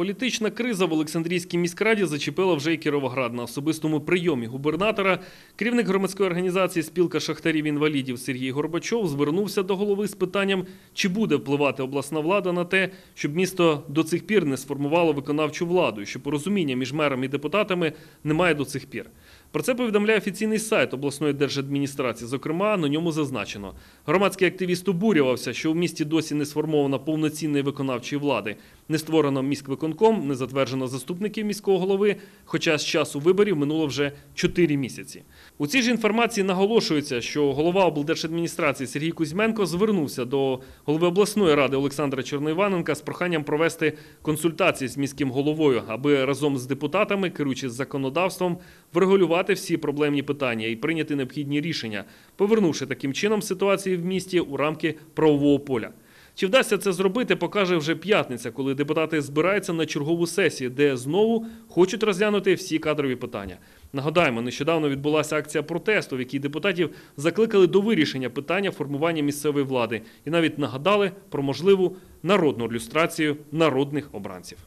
Політична криза в Олександрійській міськраді зачепила вже й Кіровоград. На особистому прийомі губернатора керівник громадської організації Спілка шахтарів інвалідів Сергій Горбачов звернувся до голови з питанням, чи буде впливати обласна влада на те, щоб місто до цих пір не сформувало виконавчу владу, і що порозуміння між мером і депутатами немає до цих пір. Про це повідомляє офіційний сайт обласної держадміністрації. Зокрема, на ньому зазначено. Громадський активіст обурювався, що в місті досі не сформована повноцінної виконавчої влади, не створено міськвиконком, не затверджено заступників міського голови, хоча з часу виборів минуло вже 4 місяці. У цій ж інформації наголошується, що голова облдержадміністрації Сергій Кузьменко звернувся до голови обласної ради Олександра Чорноїваненка з проханням провести консультації з міським головою, аби разом з депутатами, керуючись законодавством, врегулювати всі проблемні питання і прийняти необхідні рішення, повернувши таким чином ситуацію в місті у рамки правового поля. Чи вдасться це зробити, покаже вже п'ятниця, коли депутати збираються на чергову сесію, де знову хочуть розглянути всі кадрові питання. Нагадаємо, нещодавно відбулася акція протесту, в якій депутатів закликали до вирішення питання формування місцевої влади і навіть нагадали про можливу народну люстрацію народних обранців.